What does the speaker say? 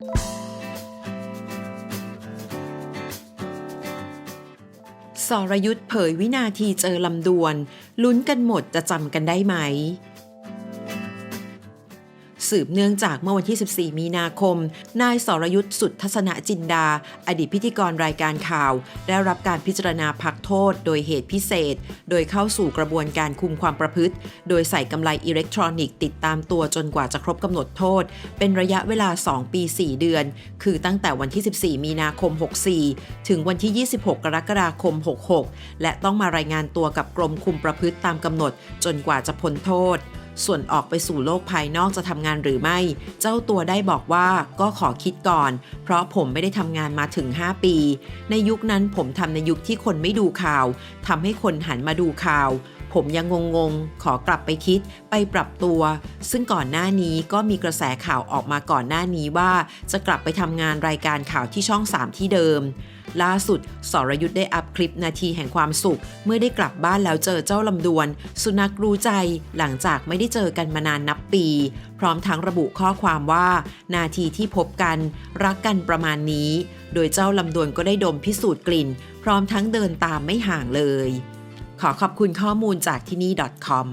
สรยุทธ์เผยวินาทีเจอลำดวน ลุ้นกันหมดจะจำกันได้ไหม สืบเนื่องจากเมื่อวันที่ 14 มีนาคม นายสรยุทธ์สุดทัศนจินดา อดีตพิธีกรรายการข่าว ได้รับการพิจารณาพักโทษ โดยเหตุพิเศษ โดยเข้าสู่กระบวนการคุมความประพฤติ โดยใส่กำไลอิเล็กทรอนิกส์ติดตามตัวจนกว่าจะครบกำหนดโทษ เป็นระยะเวลา 2 ปี 4 เดือน คือตั้งแต่วันที่ 14 มีนาคม 64 ถึงวันที่ 26 กรกฎาคม 66 และต้องมารายงานตัวกับกรมคุมประพฤติตามกำหนด จนกว่าจะพ้นโทษ ส่วนออกไปสู่โลกภายนอกจะทำงานหรือไม่ เจ้าตัวได้บอกว่าก็ขอคิดก่อน เพราะผมไม่ได้ทำงานมาถึง 5 ปี ในยุคนั้นผมทำในยุคที่คนไม่ดูข่าวทำให้คนหันมาดูข่าว ผมยังงงๆ ขอกลับไปคิดไปปรับตัว ซึ่งก่อนหน้านี้ก็มีกระแสข่าวออกมาก่อนหน้านี้ว่า จะกลับไปทำงานรายการข่าวที่ช่อง 3 ที่เดิม ล่าสุดสรยุทธ์ได้อัพคลิปนาทีแห่งความสุข เมื่อได้กลับบ้านแล้วเจอเจ้าลำดวน สุนัขรู้ใจหลังจากไม่ได้เจอกันมานานนับปี พร้อมทั้งระบุข้อความว่า นาทีที่พบกัน รักกันประมาณนี้ โดยเจ้าลำดวนก็ได้ดมพิสูจน์กลิ่น พร้อมทั้งเดินตามไม่ห่างเลย ขอขอบคุณข้อมูลจากที่นี่ .com